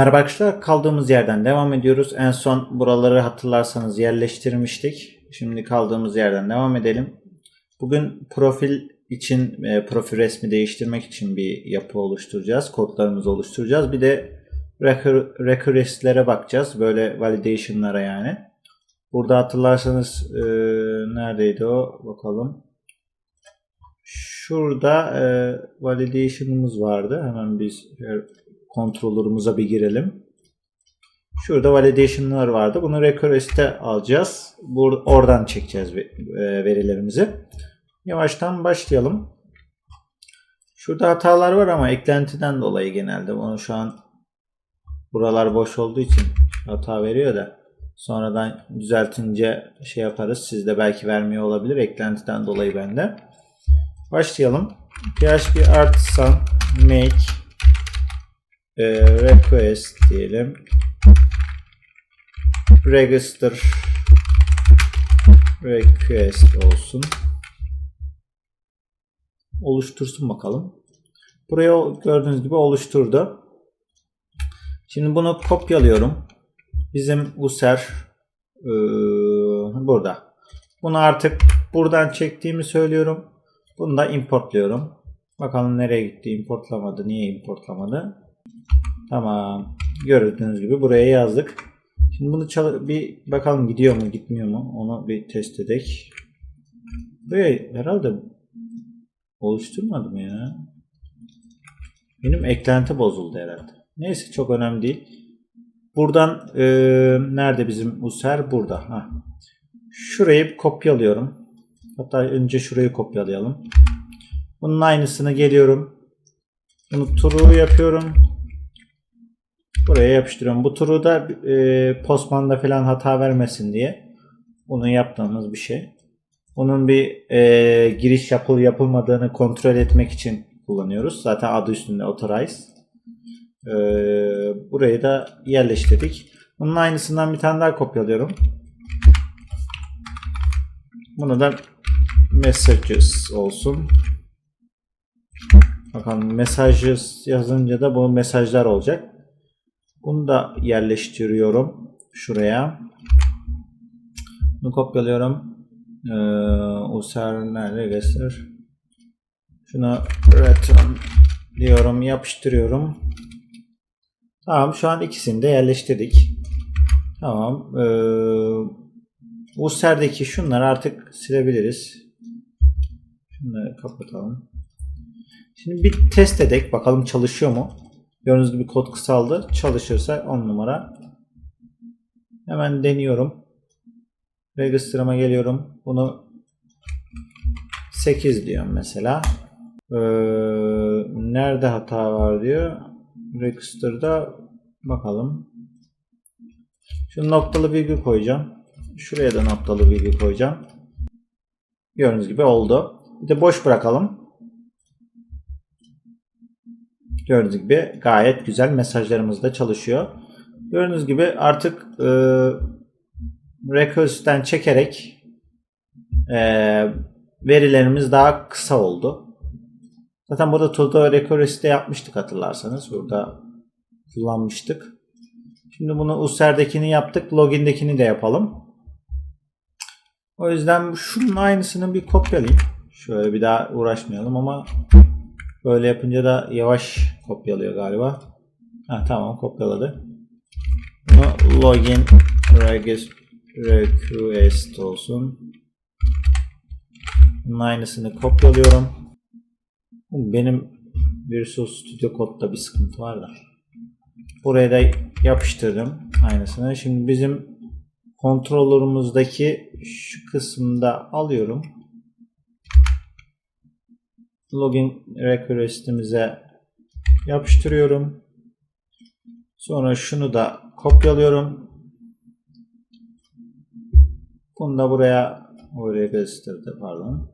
Merhaba arkadaşlar kaldığımız yerden devam ediyoruz. En son buraları hatırlarsanız yerleştirmiştik. Şimdi kaldığımız yerden devam edelim. Bugün profil için e, profil resmi değiştirmek için bir yapı oluşturacağız. Kodlarımızı oluşturacağız. Bir de recur- bakacağız. Böyle validation'lara yani. Burada hatırlarsanız e, neredeydi o? Bakalım. Şurada e, validation'ımız vardı. Hemen biz e, controller'ımıza bir girelim. Şurada validation'lar vardı. Bunu request'e alacağız. Bur oradan çekeceğiz e, verilerimizi. Yavaştan başlayalım. Şurada hatalar var ama eklentiden dolayı genelde. Bunu şu an buralar boş olduğu için hata veriyor da sonradan düzeltince şey yaparız. Sizde belki vermiyor olabilir. Eklentiden dolayı bende. Başlayalım. PHP artisan make e, request diyelim. Register request olsun. Oluştursun bakalım. Buraya gördüğünüz gibi oluşturdu. Şimdi bunu kopyalıyorum. Bizim user e, burada. Bunu artık buradan çektiğimi söylüyorum. Bunu da importluyorum. Bakalım nereye gitti? Importlamadı. Niye importlamadı? Tamam. Gördüğünüz gibi buraya yazdık. Şimdi bunu bir bakalım gidiyor mu gitmiyor mu? Onu bir test edek. Buraya herhalde oluşturmadım ya. Benim eklenti bozuldu herhalde. Neyse çok önemli değil. Buradan e, nerede bizim user? Burada. Ha. Şurayı kopyalıyorum. Hatta önce şurayı kopyalayalım. Bunun aynısını geliyorum. Bunu true yapıyorum. Buraya yapıştırıyorum. Bu turu da e, Postman'da falan hata vermesin diye. Bunu yaptığımız bir şey. Bunun bir e, giriş yapıl yapılmadığını kontrol etmek için kullanıyoruz. Zaten adı üstünde authorize. E, burayı da yerleştirdik. Bunun aynısından bir tane daha kopyalıyorum. Bunu da messages olsun. Bakalım messages yazınca da bu mesajlar olacak. Bunu da yerleştiriyorum şuraya. Bunu kopyalıyorum. Ee, user nerede göster? Şuna return diyorum yapıştırıyorum. Tamam şu an ikisini de yerleştirdik. Tamam. Ee, user'deki şunları artık silebiliriz. Şunları kapatalım. Şimdi bir test edek bakalım çalışıyor mu? Gördüğünüz gibi kod kısaldı. Çalışırsa 10 numara. Hemen deniyorum. Register'ıma geliyorum. Bunu 8 diyorum mesela. Ee, nerede hata var diyor. Register'da bakalım. Şu noktalı virgül koyacağım. Şuraya da noktalı virgül koyacağım. Gördüğünüz gibi oldu. Bir de boş bırakalım. Gördüğünüz gibi gayet güzel mesajlarımız da çalışıyor. Gördüğünüz gibi artık e, Recurs'ten çekerek e, verilerimiz daha kısa oldu. Zaten burada Todo Recurs'te yapmıştık hatırlarsanız. Burada kullanmıştık. Şimdi bunu User'dekini yaptık. Login'dekini de yapalım. O yüzden şunun aynısını bir kopyalayayım. Şöyle bir daha uğraşmayalım ama Böyle yapınca da yavaş kopyalıyor galiba. Ha, tamam kopyaladı. Login request olsun. Bunun aynısını kopyalıyorum. Benim Visual Studio Code'da bir sıkıntı var da. Buraya da yapıştırdım aynısını. Şimdi bizim kontrolörümüzdeki şu kısımda alıyorum login request'imize yapıştırıyorum. Sonra şunu da kopyalıyorum. Bunu da buraya gösterdi pardon.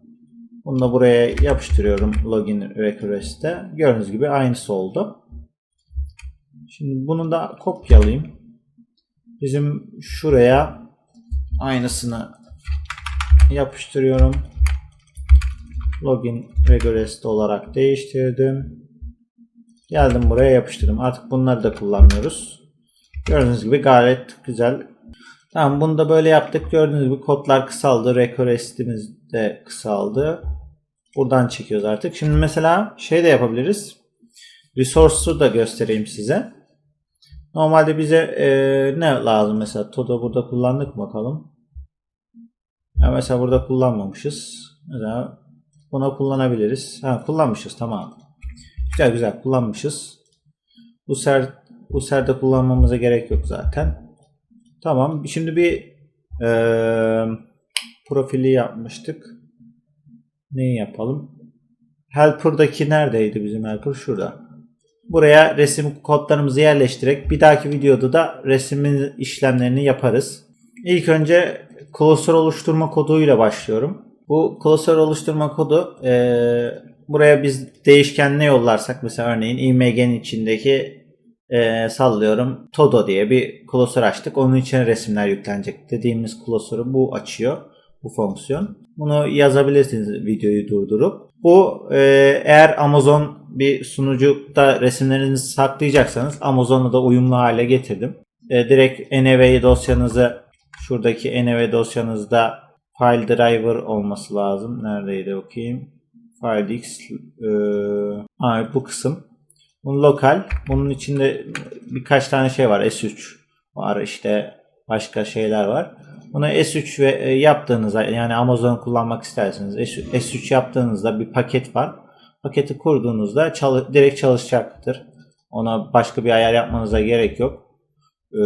Bunu da buraya yapıştırıyorum login request'te. Gördüğünüz gibi aynısı oldu. Şimdi bunu da kopyalayayım. Bizim şuraya aynısını yapıştırıyorum login request olarak değiştirdim. Geldim buraya yapıştırdım. Artık bunları da kullanmıyoruz. Gördüğünüz gibi gayet güzel. Tamam bunu da böyle yaptık. Gördüğünüz gibi kodlar kısaldı. Request'imiz de kısaldı. Buradan çekiyoruz artık. Şimdi mesela şey de yapabiliriz. Resource'u da göstereyim size. Normalde bize e, ne lazım mesela? Todo burada kullandık bakalım. Ya mesela burada kullanmamışız. Mesela buna kullanabiliriz. Ha kullanmışız tamam. Güzel güzel kullanmışız. Bu ser bu serde kullanmamıza gerek yok zaten. Tamam. Şimdi bir e, profili yapmıştık. Neyi yapalım? Helper'daki neredeydi bizim helper? Şurada. Buraya resim kodlarımızı yerleştirerek bir dahaki videoda da resimin işlemlerini yaparız. İlk önce klasör oluşturma koduyla başlıyorum. Bu klasör oluşturma kodu e, buraya biz değişken ne yollarsak mesela örneğin img'nin içindeki e, sallıyorum todo diye bir klasör açtık. Onun içine resimler yüklenecek dediğimiz klasörü bu açıyor bu fonksiyon. Bunu yazabilirsiniz videoyu durdurup. Bu e, eğer Amazon bir sunucuda resimlerinizi saklayacaksanız Amazon'la da uyumlu hale getirdim. E, direkt NV dosyanızı şuradaki NV dosyanızda file driver olması lazım. Neredeydi bakayım? FileX e, ha, bu kısım. Bu lokal. Bunun içinde birkaç tane şey var. S3 var işte başka şeyler var. Bunu S3 ve e, yaptığınızda yani Amazon kullanmak isterseniz S3 yaptığınızda bir paket var. Paketi kurduğunuzda çalı, direkt çalışacaktır. Ona başka bir ayar yapmanıza gerek yok. Ee,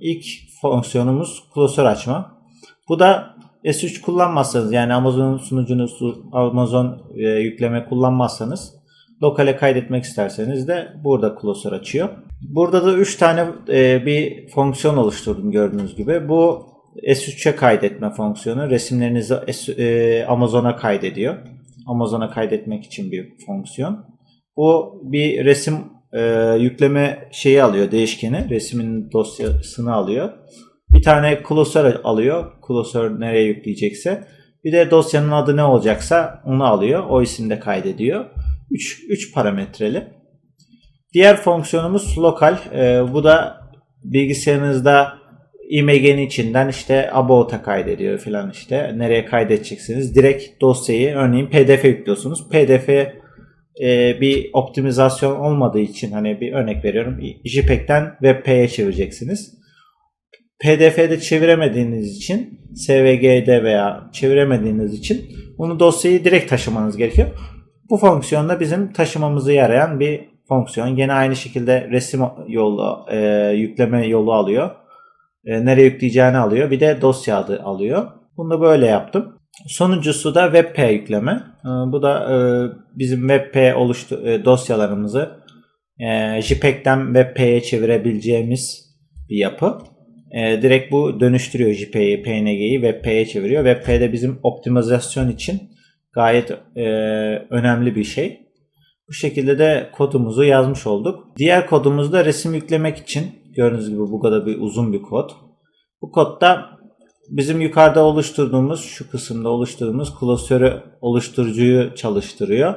ilk fonksiyonumuz klasör açma. Bu da S3 kullanmazsanız yani Amazon sunucunuzu Amazon e, yükleme kullanmazsanız lokale kaydetmek isterseniz de burada klasör açıyor. Burada da 3 tane e, bir fonksiyon oluşturdum gördüğünüz gibi. Bu S3'e kaydetme fonksiyonu resimlerinizi e, Amazon'a kaydediyor. Amazon'a kaydetmek için bir fonksiyon. Bu bir resim e, yükleme şeyi alıyor değişkeni. Resmin dosyasını alıyor. Bir tane klasör alıyor. Klasör nereye yükleyecekse. Bir de dosyanın adı ne olacaksa onu alıyor. O isimde kaydediyor. 3 3 parametreli. Diğer fonksiyonumuz lokal. E, bu da bilgisayarınızda IMG'nin içinden işte about'a kaydediyor filan işte. Nereye kaydedeceksiniz? Direkt dosyayı örneğin PDF yüklüyorsunuz. PDF e, bir optimizasyon olmadığı için hani bir örnek veriyorum. JPEG'den WebP'ye çevireceksiniz. PDF'de çeviremediğiniz için SVG'de veya çeviremediğiniz için bunu dosyayı direkt taşımanız gerekiyor. Bu fonksiyonda bizim taşımamızı yarayan bir fonksiyon. Yine aynı şekilde resim yolu, e, yükleme yolu alıyor e, nereye yükleyeceğini alıyor. Bir de dosya adı alıyor. Bunu da böyle yaptım. Sonuncusu da WebP yükleme. E, bu da e, bizim WebP oluştu e, dosyalarımızı e, JPEG'den WebP'ye çevirebileceğimiz bir yapı. E, direkt bu dönüştürüyor JPEG'i, PNG'yi WebP'ye çeviriyor. WebP bizim optimizasyon için gayet e, önemli bir şey. Bu şekilde de kodumuzu yazmış olduk. Diğer kodumuzda resim yüklemek için Gördüğünüz gibi bu kadar bir uzun bir kod. Bu kodda bizim yukarıda oluşturduğumuz şu kısımda oluşturduğumuz klasörü oluşturucuyu çalıştırıyor.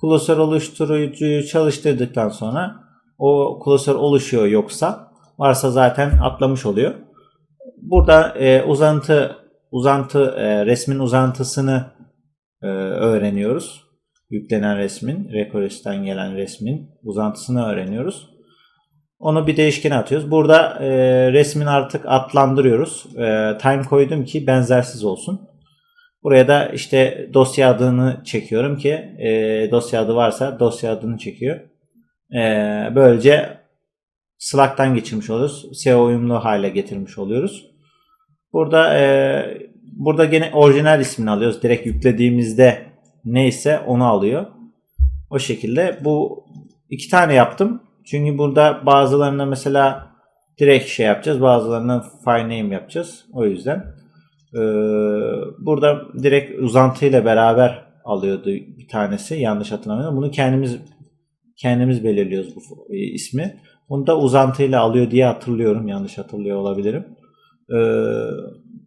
Klasör oluşturucuyu çalıştırdıktan sonra o klasör oluşuyor yoksa varsa zaten atlamış oluyor. Burada e, uzantı uzantı e, resmin uzantısını e, öğreniyoruz. Yüklenen resmin, Request'ten gelen resmin uzantısını öğreniyoruz. Onu bir değişkene atıyoruz. Burada e, resmin artık adlandırıyoruz. E, time koydum ki benzersiz olsun. Buraya da işte dosya adını çekiyorum ki e, dosya adı varsa dosya adını çekiyor. E, böylece Slack'tan geçirmiş oluyoruz. SEO uyumlu hale getirmiş oluyoruz. Burada e, burada gene orijinal ismini alıyoruz. Direkt yüklediğimizde neyse onu alıyor. O şekilde bu iki tane yaptım. Çünkü burada bazılarına mesela direkt şey yapacağız. Bazılarına file name yapacağız. O yüzden ee, burada direkt uzantıyla beraber alıyordu bir tanesi. Yanlış hatırlamıyorum. Bunu kendimiz kendimiz belirliyoruz bu ismi. Bunu da uzantıyla alıyor diye hatırlıyorum. Yanlış hatırlıyor olabilirim. Ee,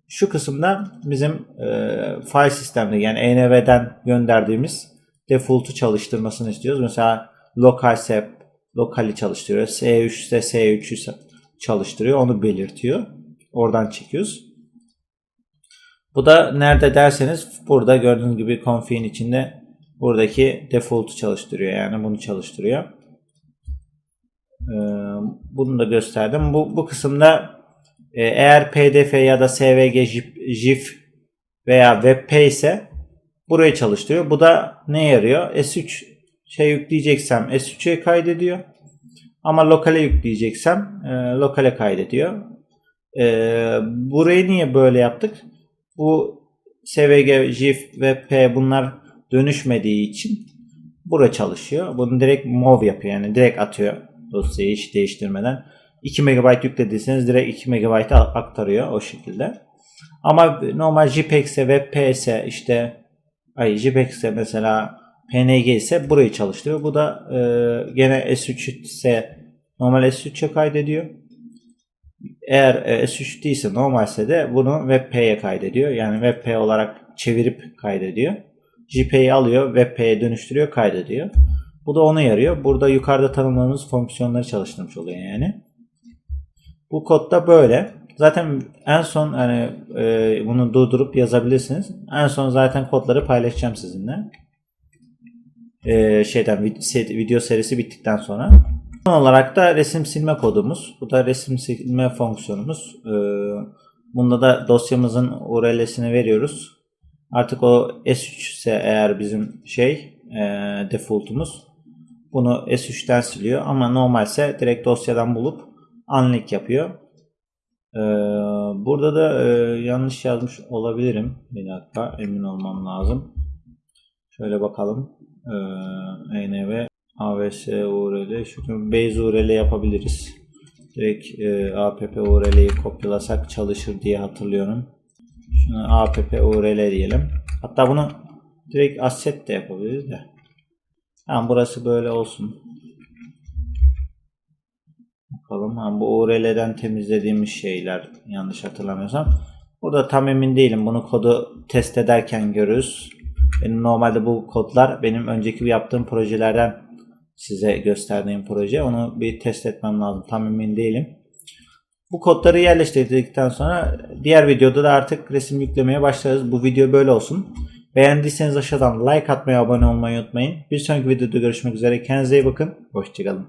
şu kısımda bizim e, file sistemde yani env'den gönderdiğimiz default'u çalıştırmasını istiyoruz. Mesela lokalse lokali çalıştırıyor. S3 ise S3'ü çalıştırıyor. Onu belirtiyor. Oradan çekiyoruz. Bu da nerede derseniz burada gördüğünüz gibi config'in içinde buradaki default'u çalıştırıyor. Yani bunu çalıştırıyor. Ee, bunu da gösterdim. Bu, bu kısımda e, eğer PDF ya da SVG, GIF veya WebP ise buraya çalıştırıyor. Bu da ne yarıyor? S3 şey yükleyeceksem S3'e kaydediyor. Ama lokale yükleyeceksem e, lokale kaydediyor. E, burayı niye böyle yaptık? Bu SVG, GIF, WebP bunlar dönüşmediği için bura çalışıyor. Bunu direkt move yapıyor yani direkt atıyor dosyayı hiç değiştirmeden. 2 MB yüklediyseniz direkt 2 MB'a aktarıyor o şekilde. Ama normal JPEG ise WebP ise işte ay JPEG ise mesela PNG ise burayı çalıştırıyor. Bu da e, gene S3 ise normal S3'e kaydediyor. Eğer e, S3 değilse normalse de bunu WebP'ye kaydediyor. Yani WebP olarak çevirip kaydediyor. JPEG'i alıyor, WebP'ye dönüştürüyor, kaydediyor. Bu da ona yarıyor. Burada yukarıda tanımladığımız fonksiyonları çalıştırmış oluyor yani. Bu kodda böyle. Zaten en son hani e, bunu durdurup yazabilirsiniz. En son zaten kodları paylaşacağım sizinle. E, şeyden video serisi bittikten sonra. Son olarak da resim silme kodumuz. Bu da resim silme fonksiyonumuz. E, bunda da dosyamızın URL'sini veriyoruz. Artık o S3 ise eğer bizim şey e, defaultumuz bunu S3'ten siliyor ama normalse direkt dosyadan bulup unlink yapıyor. Ee, burada da e, yanlış yazmış olabilirim. Bir dakika emin olmam lazım. Şöyle bakalım. Ee, ENV AVS URL şu base URL yapabiliriz. Direkt e, app URL'yi kopyalasak çalışır diye hatırlıyorum. Şuna app URL diyelim. Hatta bunu direkt asset de yapabiliriz de. Tamam burası böyle olsun. Bakalım. Ha, bu URL'den temizlediğimiz şeyler yanlış hatırlamıyorsam. Burada tam emin değilim. Bunu kodu test ederken görürüz. Benim normalde bu kodlar benim önceki yaptığım projelerden size gösterdiğim proje. Onu bir test etmem lazım. Tam emin değilim. Bu kodları yerleştirdikten sonra diğer videoda da artık resim yüklemeye başlarız. Bu video böyle olsun. Beğendiyseniz aşağıdan like atmayı, abone olmayı unutmayın. Bir sonraki videoda görüşmek üzere. Kendinize iyi bakın. Hoşçakalın.